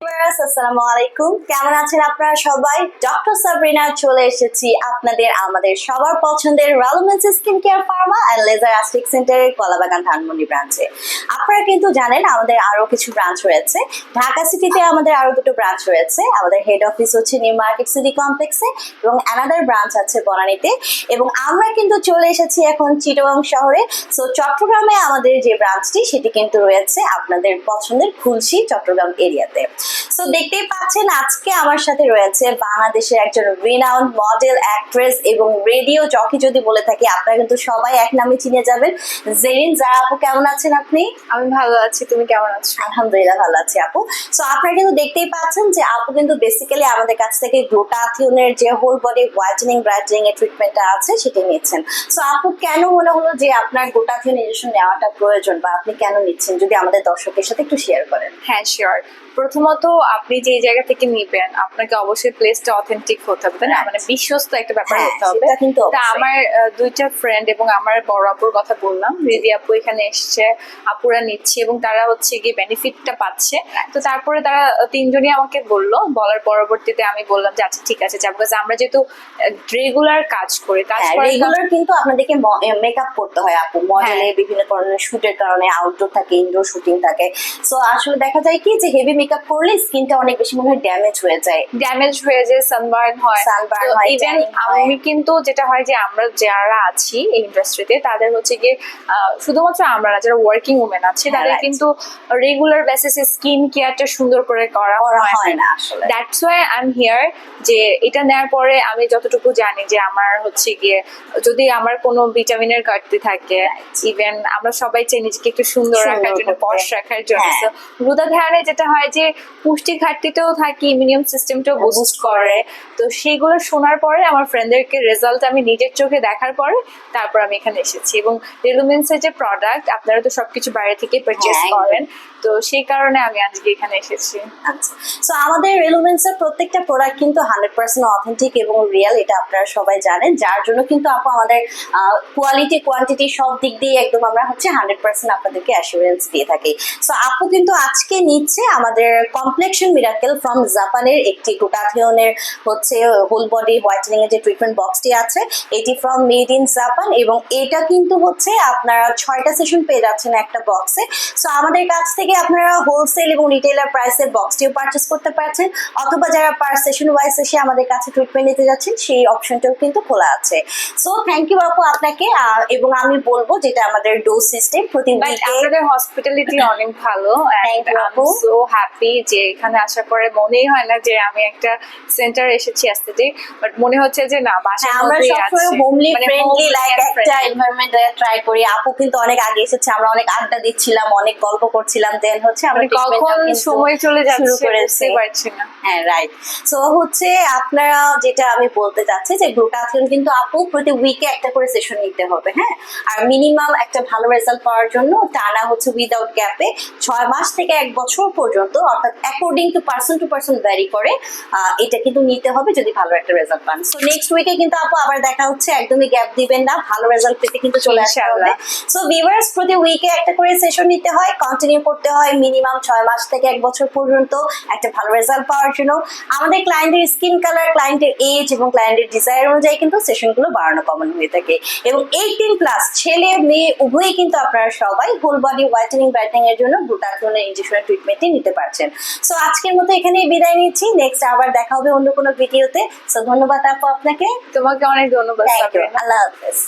আসসালামু আলাইকুম। কেমন আছেন আপনারা সবাই? ডক্টর সাবরিনা চলে এসেছি আপনাদের, আমাদের সবার পছন্দের Relumens skin care pharma and laser aesthetic সেন্টারের কলাবাগান ধানমন্ডি ব্রাঞ্চে আপনারা কিন্তু জানেন আমাদের আরও কিছু ব্রাঞ্চ রয়েছে। ঢাকা সিটিতে আমাদের আরও দুটো ব্রাঞ্চ রয়েছে। আমাদের হেড অফিস হচ্ছে নিউ মার্কেট সিটি কমপ্লেক্সে এবং অ্যানাদার ব্রাঞ্চ আছে বনানীতে এবং আমরা কিন্তু চলে এসেছি এখন চিটগাং শহরে। সো চট্টগ্রামে আমাদের যে ব্রাঞ্চটি সেটি কিন্তু রয়েছে আপনাদের পছন্দের খুলশি, চট্টগ্রাম এরিয়াতে। সো দেখতেই পাচ্ছেন আজকে আমার সাথে রয়েছে বাংলাদেশের একজন রিনাউন্ড মডেল অ্যাক্ট্রেস এবং রেডিও জকি যদি বলে থাকি, আপনারা কিন্তু সবাই এক নামে চিনে যাবেন। জেরিন, যারা আপু, কেমন আছেন আপনি? আমি ভালো আছি তুমি কেমন আছো? আলহামদুলিল্লাহ ভালো আছি আপু। সো আপনারা কিন্তু দেখতেই পাচ্ছেন যে আপু কিন্তু বেসিক্যালি আমাদের কাছ থেকে গ্লুটাথিওনের যে হোল বডি হোয়াইটেনিং ব্রাইটেনিং এর ট্রিটমেন্টটা আছে সেটা নিচ্ছেন। সো আপু কেন মনে হলো যে আপনার গ্লুটাথিওন ইনজেকশন নেওয়াটা প্রয়োজন বা আপনি কেন নিচ্ছেন? যদি আমাদের দর্শকের সাথে একটু শেয়ার করেন। হ্যাঁ শিওর প্রথমত আপনি যে জায়গা থেকে নিবেন আপনাকে অবশ্যই প্লেসটা অথেন্টিক হতে হবে তাই না? মানে বিশ্বস্ত একটা ব্যাপার হ্যাঁ হতে হবে। তা আমার দুইটা ফ্রেন্ড এবং আমার বড় আপুর কথা বললাম। রিদি আপু এখানে এসছে আপুরা নিচ্ছে এবং তারা হচ্ছে গিয়ে বেনিফিটটা পাচ্ছে। তো তারপরে তারা তিনজনই আমাকে বলল। বলার পরবর্তীতে আমি বললাম যে আচ্ছা ঠিক আছে যাব। আমরা যেহেতু রেগুলার কাজ করি কাজ হ্যাঁ রেগুলার কিন্তু আপনাদেরকে মেকআপ করতে হয় আপু। মডেলে হ্যাঁ। বিভিন্ন ধরনের শুটের কারণে আউটডোর থাকে ইনডোর শুটিং থাকে। সো আসলে দেখা যায় কি যে হেভি মেকআপ করলে স্কিনটা অনেক বেশি মনে হয় ড্যামেজ হয়ে যায়। ড্যামেজ হয়ে যায় সানবার্ন হয়। Sunburn হয়, ইভেন আমি কিন্তু যেটা হয় যে আমরা যারা আছি এই ইন্ডাস্ট্রিতে তাদের হচ্ছে গিয়ে শুধুমাত্র আমরা না যারা ওয়ার্কিং উমেন আছে তাদের কিন্তু রেগুলার বেসিসে স্কিন কেয়ারটা সুন্দর করে করা হয়। না আসলে। That's why I am here যে এটা নেওয়ার পরে আমি যতটুকু জানি যে আমার হচ্ছে গিয়ে যদি আমার কোনো ভিটামিনের ঘাটতি থাকে ইভেন আমরা সবাই চাই নিজেকে একটু সুন্দর রাখার জন্য পশ রাখার জন্য। হ্যাঁ। রুদা ধারণে যেটা হয় যে পুষ্টি ঘাটতিতেও থাকে ইমিউনিয়াম সিস্টেমটাও বুস্ট করে। তো সেইগুলো শোনার পরে আমার ফ্রেন্ডদেরকে রেজাল্ট আমি নিজের চোখে দেখার পরে তারপর আমি এখানে এসেছি। এবং রেলুমেন্সের যে প্রোডাক্ট আপনারা তো সবকিছু বাইরে থেকে পারচেস হ্যাঁ, করেন। তো সেই কারণে আমি আজকে এখানে এসেছি। আচ্ছা সো আমাদের রেলুমেন্সের প্রত্যেকটা প্রোডাক্ট কিন্তু হান্ড্রেড পার্সেন্ট অথেন্টিক এবং রিয়েল এটা আপনারা সবাই জানেন। যার জন্য কিন্তু আপু আমাদের কোয়ালিটি কোয়ান্টিটি সব দিক দিয়ে একদম আমরা হচ্ছে হান্ড্রেড পার্সেন্ট আপনাদেরকে অ্যাসুরেন্স দিয়ে থাকি। সো আপু কিন্তু আজকে নিচ্ছে আমাদের কমপ্লেকশন মিরাকেল ফ্রম জাপানের একটি গ্লুটাথিওনের হচ্ছে হোল বডি হোয়াইটেনিং এর যে ট্রিটমেন্ট বক্সটি আছে এটি ফ্রম মেড ইন জাপান এবং এটা কিন্তু হচ্ছে আপনারা ছয়টা সেশন পেয়ে যাচ্ছেন একটা বক্সে সো আমাদের কাছ থেকে আপনারা হোলসেল এবং রিটেলার প্রাইসে বক্সটিও পারচেস করতে পারছেন অথবা যারা পার সেশন ওয়াইজ এসে আমাদের কাছে ট্রিটমেন্ট নিতে যাচ্ছেন সেই অপশনটাও কিন্তু খোলা আছে সো থ্যাংক ইউ আপু আপনাকে এবং আমি বলব যেটা আমাদের ডোজ সিস্টেম প্রতি বাট হসপিটালিটি অনেক ভালো you, আই আপু। সো হ্যাপি যে এখানে আসার পরে মনেই হয় না যে আমি একটা সেন্টার এসেছি অ্যাস্থেটিক বাট মনে হচ্ছে যে না বাসার হ্যাঁ, আমরা সবসময় হোমলি মানে ফ্রেন্ডলি লাইক একটা এনভায়রনমেন্ট ট্রাই করি। আপু কিন্তু অনেক আগে এসেছে আমরা অনেক আড্ডা দিচ্ছিলাম অনেক গল্প করছিলাম দেন হচ্ছে আমরা মানে কখন সময় চলে যাচ্ছে বুঝতে পারছি না। হ্যাঁ রাইট সো হচ্ছে আপনারা যেটা আমি বলতে চাচ্ছি যে গ্লুটাথিয়ন কিন্তু আপু প্রতি উইকে একটা করে সেশন নিতে হবে হ্যাঁ? আর মিনিমাম একটা ভালো রেজাল্ট পাওয়ার জন্য টানা হচ্ছে উইদাউট গ্যাপে ছয় মাস থেকে এক বছর পর্যন্ত অর্থাৎ according to person to person vary করে এটা কিন্তু নিতে হবে যদি ভালো একটা রেজাল্ট পান। সো নেক্সট উইকে কিন্তু আপু আবার দেখা হচ্ছে একদমই গ্যাপ দিবেন না ভালো রেজাল্ট পেতে কিন্তু চলে আসতে হবে। সো ভিউয়ার্স প্রতি উইকে একটা করে সেশন নিতে হয় কন্টিনিউ করতে হয় মিনিমাম ছয় মাস থেকে এক বছর পর্যন্ত একটা ভালো রেজাল্ট পাওয়ার জন্য। আমাদের ক্লায়েন্টের স্কিন কালার ক্লায়েন্টের এজ এবং ক্লায়েন্টের ডিজায়ার অনুযায়ী কিন্তু সেশনগুলো বাড়ানো কমন হয়ে থাকে। এবং এইটিন প্লাস ছেলে মেয়ে উভয়ই কিন্তু আপনারা সবাই হোল বডি হোয়াইটেনিং ব্রাইটেনিং এর জন্য গ্লুটাথিওনের ইনজেকশনের ট্রিটমেন্টই নিতে পারছেন। সো আজকের মতো এখানেই বিদায় নিচ্ছি। নেক্সট আবার দেখা হবে অন্য কোনো ভিডিওতে। সো ধন্যবাদ আপু আপনাকে। তোমাকে অনেক ধন্যবাদ। আল্লাহ হাফেজ।